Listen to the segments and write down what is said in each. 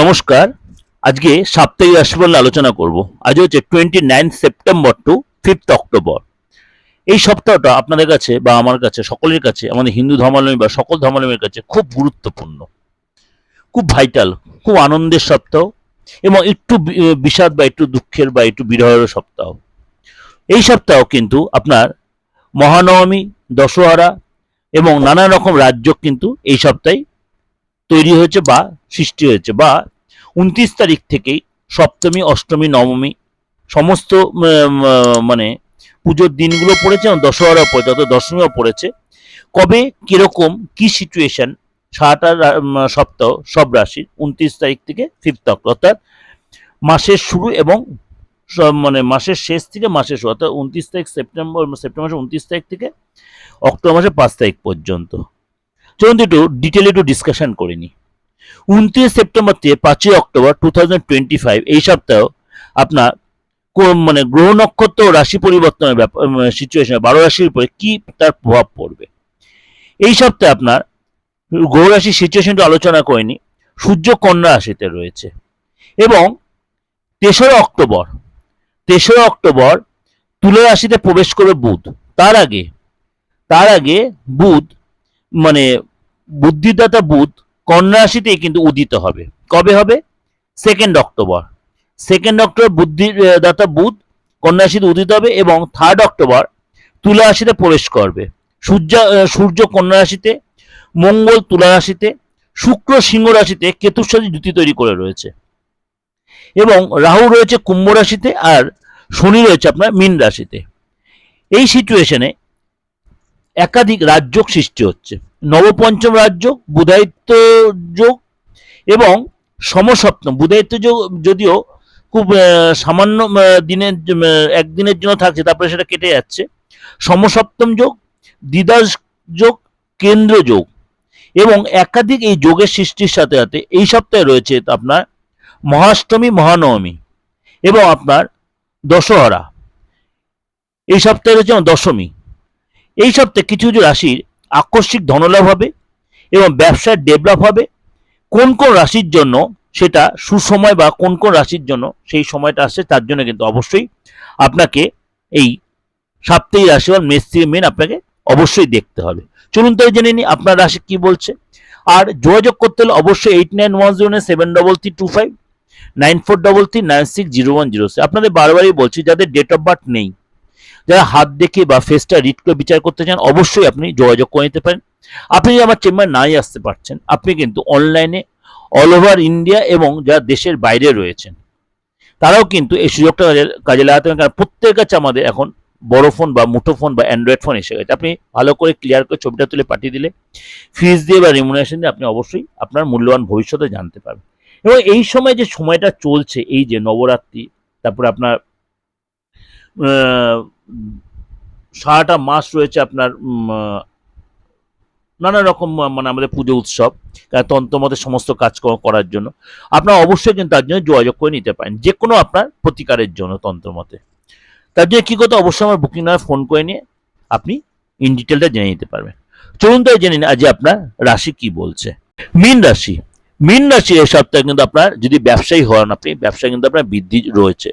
নমস্কার। আজকে সাপ্তাহিক রাশিফল আলোচনা করব। আজ হচ্ছে twenty nine September to fifth October এই সপ্তাহটা আপনাদের কাছে বা আমার কাছে, সকলের কাছে, আমাদের হিন্দু ধর্মাবলম্বী বা সকল ধর্মাবলম্বীর কাছে খুব গুরুত্বপূর্ণ, খুব ভাইটাল খুব আনন্দের সপ্তাহ এবং একটু বিষাদ বা একটু দুঃখের বা একটু বিরহের সপ্তাহ। এই সপ্তাহ কিন্তু আপনার মহানবমী, দশহরা এবং নানা রকম রাজ্য কিন্তু এই সপ্তাহে তৈরি হয়েছে বা সৃষ্টি হয়েছে বা উনত্রিশ তারিখ থেকেই সপ্তমী, অষ্টমী, নবমী সমস্ত মানে পুজোর দিনগুলো পড়েছে এবং দশহরা পড়েছে, অর্থাৎ দশমীও পড়েছে। কবে, কীরকম, কি সিচুয়েশন সারাটা সপ্তাহ, সব রাশির উনত্রিশ তারিখ থেকে ফিফথ অক্টোবর, অর্থাৎ মাসের শুরু এবং মানে মাসের শেষ থেকে মাসের শুরু, অর্থাৎ উনত্রিশ তারিখ সেপ্টেম্বর সেপ্টেম্বর মাসের উনত্রিশ তারিখ থেকে অক্টোবর মাসের পাঁচ তারিখ পর্যন্ত। চলুন একটু ডিটেলে একটু ডিসকাশন করে নিই। উনত্রিশ সেপ্টেম্বর থেকে পাঁচই অক্টোবর টু এই সপ্তাহ আপনার মানে গ্রহ নক্ষত্র রাশি পরিবর্তনের ব্যাপার সিচুয়েশনে বারো রাশির উপরে কি তার প্রভাব পড়বে? এই সপ্তাহে আপনার গ্রহ রাশির সিচুয়েশনটা আলোচনা করিনি সূর্য কন্যা রাশিতে রয়েছে এবং তেসরা অক্টোবর তেসরা অক্টোবর তুলা রাশিতে প্রবেশ করবে বুধ। তার আগে তার আগে বুধ মানে বুদ্ধিদাতা বুধ কন্যা রাশিতেই কিন্তু উদিত হবে। কবে হবে? সেকেন্ড অক্টোবর সেকেন্ড অক্টোবর বুদ্ধিদাতা বুধ কন্যা রাশিতে উদিত হবে এবং থার্ড অক্টোবর তুলা রাশিতে প্রবেশ করবে। সূর্য সূর্য কন্যা রাশিতে মঙ্গল তুলা রাশিতে, শুক্র সিংহ রাশিতে কেতুর সাথে জুতি তৈরি করে রয়েছে। এবং রাহু রয়েছে কুম্ভ রাশিতে আর শনি রয়েছে আপনার মীন রাশিতে। এই সিচুয়েশনে একাধিক রাজযোগ সৃষ্টি হচ্ছে। নবপঞ্চম রাজ্য বুধায়িত্ব যোগ এবং সমসপ্তম। বুধায়িত্ব যোগ যদিও খুব সামান্য দিনের একদিনের জন্য থাকছে, তারপরে সেটা কেটে যাচ্ছে। সমসপ্তম যোগ দ্বিদাস যোগ, কেন্দ্র যোগ এবং একাধিক এই যোগের সৃষ্টির সাথে সাথে এই সপ্তাহে রয়েছে আপনার মহাষ্টমী, মহানবমী এবং আপনার দশহরা। এই সপ্তাহে রয়েছে দশমী। এই সপ্তাহে কিছু কিছু রাশির আকস্মিক ধনলাভ হবে এবং ব্যবসার ডেভেলপ হবে। কোন কোন রাশির জন্য সেটা সুসময় বা কোন কোন রাশির জন্য সেই সময়টা আসছে তার জন্য কিন্তু অবশ্যই আপনাকে এই সাপ্তাহিক রাশিফল মেষ থেকে মেন আপনাকে অবশ্যই দেখতে হবে। চলুন তো জেনে নিই আপনার রাশি কি বলছে। আর যোগাযোগ করতে হলে অবশ্যই eight nine one zero nine seven double three two five nine four double three nine six zero one zero আপনাদের বারবারই বলছি, যাদের ডেট অফ বার্থ নেই যারা হাত দেখে বা ফেসটা রিড করে বিচার করতে চান, অবশ্যই আপনি যোগাযোগ করে নিতে পারেন। আপনি যদি আমার চেম্বার নাই আসতে পারছেন, আপনি কিন্তু অনলাইনে অল ওভার ইন্ডিয়া এবং যারা দেশের বাইরে রয়েছেন, তারাও কিন্তু এই সুযোগটা কাজে- লাগাতে পারেন। কারণ প্রত্যেকের কাছে আমাদের এখন বড় ফোন বা মুঠো ফোন বা অ্যান্ড্রয়েড ফোন এসে গেছে। আপনি ভালো করে ক্লিয়ার করে ছবিটা তুলে পাঠিয়ে দিলে ফিজ দিয়ে বা রিমুনারেশন দিয়ে আপনি অবশ্যই আপনার মূল্যবান ভবিষ্যতে জানতে পারবেন। এবং এই সময় যে সময়টা চলছে, এই যে নবরাত্রি, তারপরে আপনার সারাটা মাস রয়েছে আপনার নানা রকম মানে আমাদের পুজো উৎসব তন্ত্রমতে সমস্ত কাজকর্ম করার জন্য। আপনারা অবশ্যই কিন্তু তার জন্য যোগাযোগ করে নিতে পারেন যে কোনো আপনার প্রতিকারের জন্য তন্ত্রমতে তার জন্য কী করতে অবশ্যই আমার বুকিং নাম্বার ফোন করে নিয়ে আপনি ইন ডিটেলটা জেনে নিতে পারবেন। চলুন তাই জেনে নিন আজ আপনার রাশি কি বলছে? মীন রাশি। মীন রাশি এই সপ্তাহে কিন্তু আপনার যদি ব্যবসায়ী হন আপনি, ব্যবসায় কিন্তু আপনার বৃদ্ধি রয়েছে।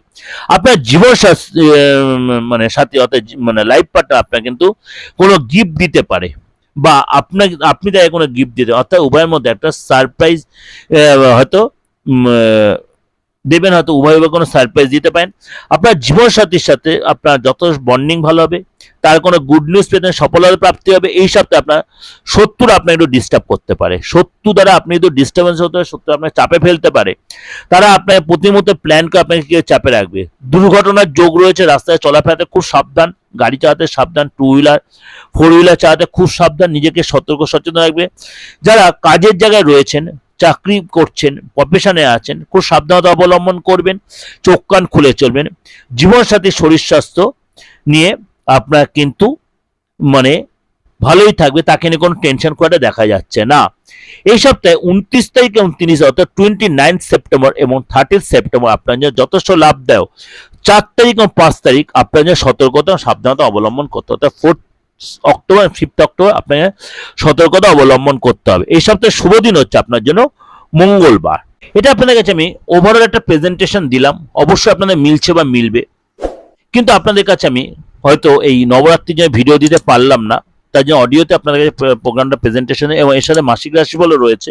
আপনার জীবন মানে সাথী অর্থাৎ মানে লাইফ পার্টনার আপনার কিন্তু কোনো গিফট দিতে পারে বা আপনাকে আপনি তাই কোনো গিফট দিতে অর্থাৎ উভয়ের মধ্যে একটা সারপ্রাইজ হয়তো দেবেন, হয়তো উভয় কোনো সারপ্রাইজ দিতে পারেন। আপনার জীবন সাথীর সাথে আপনার যত বন্ডিং ভালো হবে। তার কোনো গুড নিউজ পেতে সফলতা প্রাপ্তি হবে এই সপ্তাহে আপনার শত্রু আপনাকে একটু ডিস্টার্ব করতে পারে। শত্রু দ্বারা আপনি একটু ডিস্টার্বেন্স হতে পারে শত্রু আপনাকে চাপে ফেলতে পারে। তারা আপনার প্রতিমতো প্ল্যান করে আপনাকে কি চাপে রাখবে। দুর্ঘটনার যোগ রয়েছে, রাস্তায় চলাফেরাতে খুব সাবধান, গাড়ি চালাতে সাবধান টু হুইলার ফোর হুইলার চালাতে খুব সাবধান, নিজেকে সতর্ক, সচেতন রাখবে। যারা কাজের জায়গায় রয়েছেন, চাকরি করছেন প্রফেশনে আছেন, খুব সাবধানতা অবলম্বন করবেন, চোখ কান খুলে চলবেন। জীবনসাথী, শরীর স্বাস্থ্য নিয়ে আপনার কিন্তু মানে ভালোই থাকবে, তাকে নিয়ে কোনো টেনশন করাটা দেখা যাচ্ছে না। এই সপ্তাহে উনত্রিশ তারিখ এবং তিরিশ অর্থাৎ টোয়েন্টি নাইন সেপ্টেম্বর এবং থার্টি সেপ্টেম্বর আপনার জন্য যথেষ্ট লাভ দেয় চার তারিখ এবং পাঁচ তারিখ, আপনার জন্য সতর্কতা সাবধানতা অবলম্বন করতে হবে। ফোর্থ অক্টোবর ফিফথ অক্টোবর আপনাকে সতর্কতা অবলম্বন করতে হবে। এই সপ্তাহে শুভ দিন হচ্ছে আপনার জন্য মঙ্গলবার। এটা আপনাদের কাছে আমি ওভারঅল একটা প্রেজেন্টেশন দিলাম। অবশ্যই আপনাদের মিলছে বা মিলবে। কিন্তু আপনাদের কাছে আমি হয়তো এই নবরাত্রির জন্য ভিডিও দিতে পারলাম না, তার জন্য অডিওতে আপনার কাছে প্রোগ্রামটা প্রেজেন্টেশন এবং এর সাথে মাসিক রাশিফলও রয়েছে,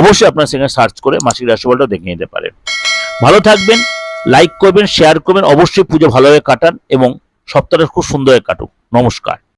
অবশ্যই আপনারা সেখানে সার্চ করে মাসিক রাশিফলটাও দেখে নিতে পারেন। ভালো থাকবেন লাইক করবেন শেয়ার করবেন, অবশ্যই পুজো ভালোভাবে কাটান এবং সপ্তাহটা খুব সুন্দরভাবে কাটুক। নমস্কার।